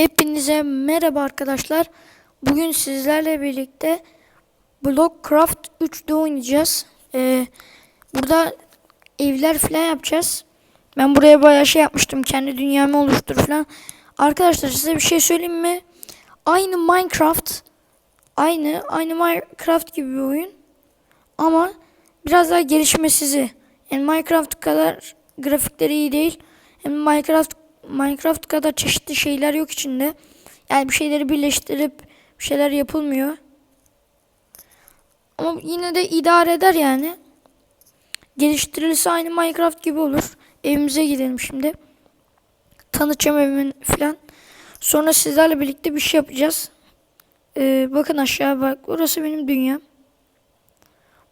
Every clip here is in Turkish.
Hepinize merhaba arkadaşlar. Bugün sizlerle birlikte Blockcraft 3'de oynayacağız. Ee, burada evler falan yapacağız. Ben buraya bayağı şey yapmıştım. Kendi dünyamı oluştur falan. Arkadaşlar size bir şey söyleyeyim mi? Aynı Minecraft. Aynı aynı Minecraft gibi bir oyun. Ama biraz daha gelişmesizi. Yani Minecraft kadar grafikleri iyi değil. Hem Minecraft Minecraft kadar çeşitli şeyler yok içinde. Yani bir şeyleri birleştirip bir şeyler yapılmıyor. Ama yine de idare eder yani. Geliştirilse aynı Minecraft gibi olur. Evimize gidelim şimdi. Tanıtacağım evimin falan. Sonra sizlerle birlikte bir şey yapacağız. Ee, bakın aşağı bak. Orası benim dünyam.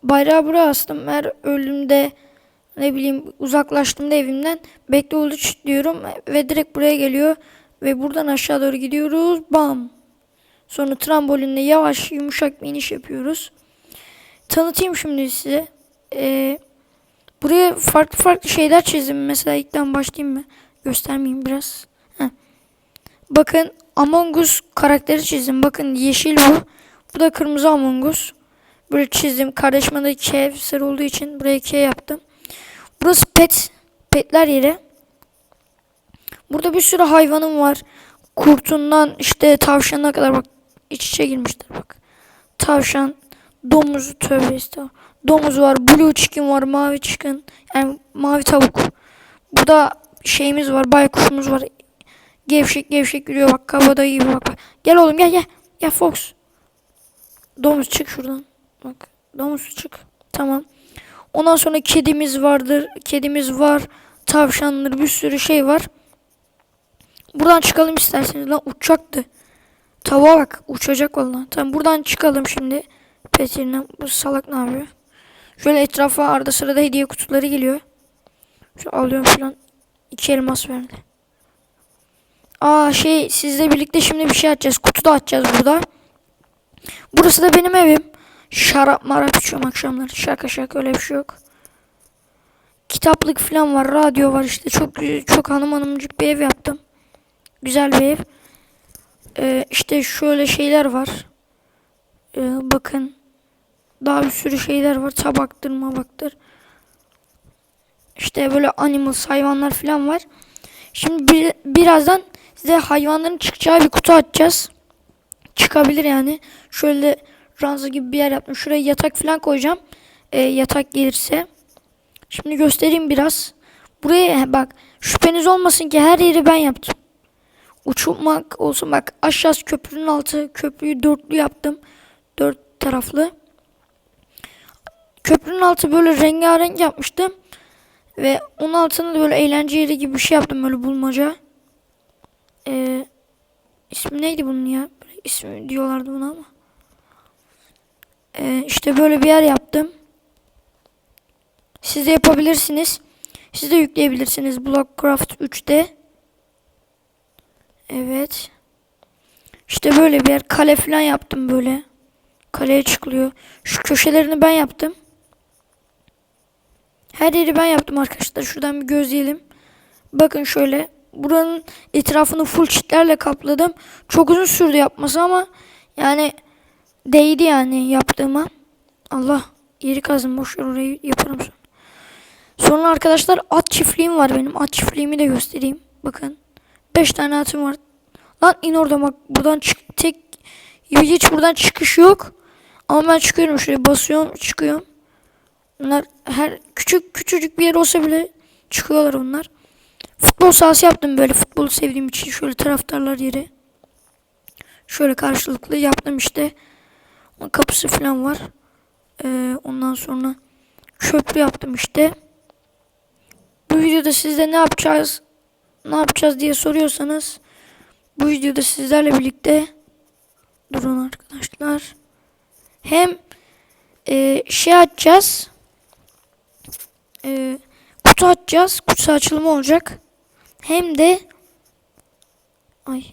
Bayrağı buraya astım. Her ölümde ne bileyim uzaklaştığımda evimden. Bekle uluç diyorum ve direkt buraya geliyor ve buradan aşağı doğru gidiyoruz. Bam! Sonra trambolinle yavaş yumuşak bir iniş yapıyoruz. Tanıtayım şimdi size. Ee, buraya farklı farklı şeyler çizdim. Mesela ilkten başlayayım mı? Göstermeyeyim biraz. Heh. bakın Among Us karakteri çizdim. Bakın yeşil bu. Bu da kırmızı Among Us. Böyle çizdim. Kardeşime de K olduğu için buraya K yaptım Burası pet. Petler yeri. Burada bir sürü hayvanım var. Kurtundan işte tavşanına kadar bak iç içe girmişler bak. Tavşan, domuz tövbe estağfurullah. Domuz var, blue chicken var, mavi chicken. Yani mavi tavuk. Burada şeyimiz var, baykuşumuz var. Gevşek gevşek yürüyor bak kabadayı gibi bak, bak. Gel oğlum gel gel. Gel Fox. Domuz çık şuradan. Bak domuz çık. Tamam. Ondan sonra kedimiz vardır. Kedimiz var. Tavşanlar bir sürü şey var. Buradan çıkalım isterseniz. Lan uçacaktı. Tavuğa bak. Uçacak vallahi. Tamam buradan çıkalım şimdi. Petir'den. Bu salak ne yapıyor? Şöyle etrafa arada sırada hediye kutuları geliyor. Şu alıyorum falan. İki elmas verdi. Aa şey sizle birlikte şimdi bir şey açacağız. Kutu da açacağız burada. Burası da benim evim. Şarap marap içiyorum akşamları. Şaka şaka öyle bir şey yok. Kitaplık falan var. Radyo var işte. Çok çok hanım hanımcık bir ev yaptım. Güzel bir ev. Ee, işte şöyle şeyler var. Ee, bakın. Daha bir sürü şeyler var. Tabaktır mabaktır. İşte böyle animals hayvanlar falan var. Şimdi bir, birazdan size hayvanların çıkacağı bir kutu açacağız. Çıkabilir yani. Şöyle ranza gibi bir yer yaptım. Şuraya yatak falan koyacağım. E, yatak gelirse. Şimdi göstereyim biraz. Buraya bak şüpheniz olmasın ki her yeri ben yaptım. Uçurmak olsun bak aşağısı köprünün altı köprüyü dörtlü yaptım. Dört taraflı. Köprünün altı böyle rengarenk yapmıştım. Ve onun altına da böyle eğlence yeri gibi bir şey yaptım böyle bulmaca. Ee, ismi neydi bunun ya? İsmi diyorlardı buna ama. Ee, işte böyle bir yer yaptım. Siz de yapabilirsiniz. Siz de yükleyebilirsiniz Blockcraft 3'te. Evet. İşte böyle bir yer. Kale falan yaptım böyle. Kaleye çıkılıyor. Şu köşelerini ben yaptım. Her yeri ben yaptım arkadaşlar. Şuradan bir gözleyelim. Bakın şöyle. Buranın etrafını full çitlerle kapladım. Çok uzun sürdü yapması ama yani değdi yani yaptığıma. Allah yeri kazın boş ver orayı yaparım sonra. Sonra arkadaşlar at çiftliğim var benim. At çiftliğimi de göstereyim. Bakın. 5 tane atım var. Lan in orada bak. Buradan çık tek hiç buradan çıkış yok. Ama ben çıkıyorum şuraya basıyorum çıkıyorum. Bunlar her küçük küçücük bir yer olsa bile çıkıyorlar onlar. Futbol sahası yaptım böyle futbolu sevdiğim için şöyle taraftarlar yeri. Şöyle karşılıklı yaptım işte. Kapısı falan var. Ee, ondan sonra köprü yaptım işte. Bu videoda sizde ne yapacağız? Ne yapacağız diye soruyorsanız bu videoda sizlerle birlikte durun arkadaşlar. Hem e, şey açacağız. E, kutu açacağız. Kutu açılımı olacak. Hem de ay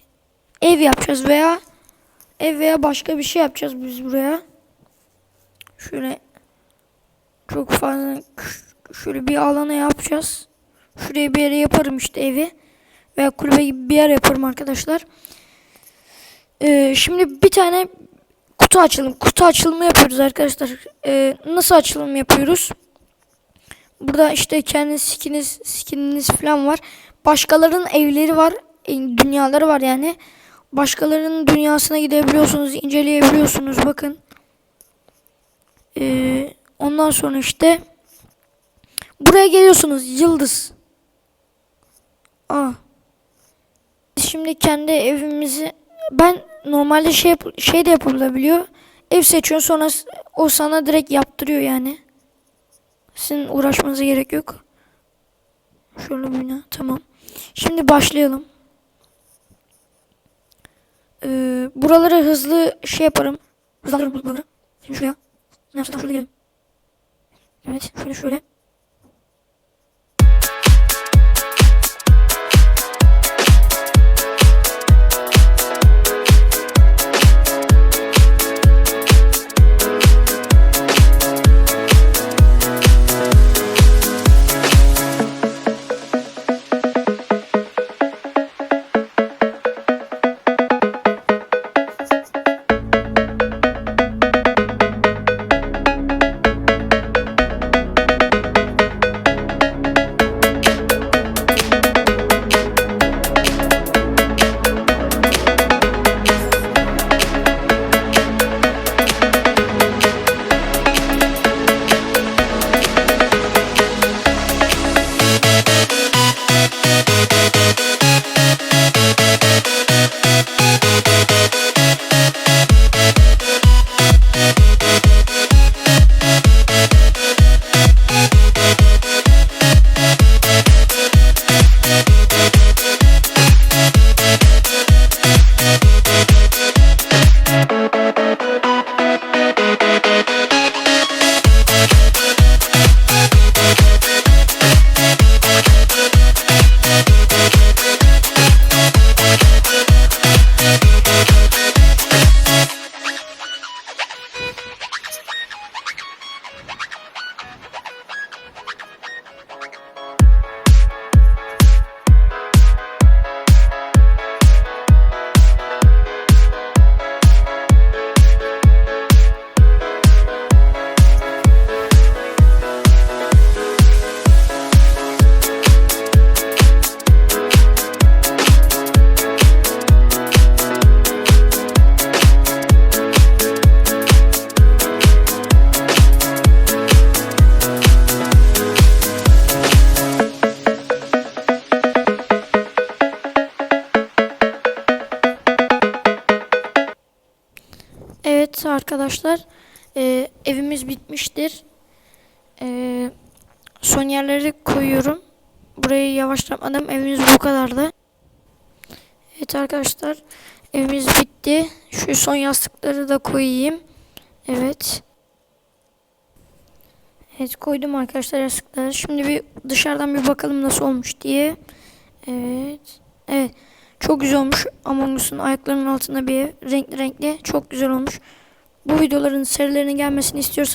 ev yapacağız veya ev veya başka bir şey yapacağız biz buraya. Şöyle çok fazla şöyle bir alana yapacağız. Şuraya bir yere yaparım işte evi. Veya kulübe gibi bir yer yaparım arkadaşlar. Ee, şimdi bir tane kutu açalım. Kutu açılımı yapıyoruz arkadaşlar. Ee, nasıl açılım yapıyoruz? Burada işte kendi skiniz, skininiz falan var. Başkalarının evleri var. e, Dünyaları var yani. Başkalarının dünyasına gidebiliyorsunuz, inceleyebiliyorsunuz. Bakın. Ee, ondan sonra işte buraya geliyorsunuz. Yıldız. Aa. Biz şimdi kendi evimizi ben normalde şey şey de yapılabiliyor. Ev seçiyorsun sonra o sana direkt yaptırıyor yani. Sizin uğraşmanıza gerek yok. Şöyle bina tamam. Şimdi başlayalım. Ee, buraları hızlı şey yaparım. Hızlandırırım buraları. Şimdi şuraya. Ne yapsam şöyle gidelim. Evet şöyle şöyle. Arkadaşlar e, evimiz bitmiştir. E, son yerleri koyuyorum. Burayı yavaşlatmadım. Evimiz bu kadardı. Evet arkadaşlar evimiz bitti. Şu son yastıkları da koyayım. Evet. Evet koydum arkadaşlar yastıkları. Şimdi bir dışarıdan bir bakalım nasıl olmuş diye. Evet. Evet. Çok güzel olmuş. Among Us'un ayaklarının altında bir ev. Renkli renkli. Çok güzel olmuş. Bu videoların serilerinin gelmesini istiyorsanız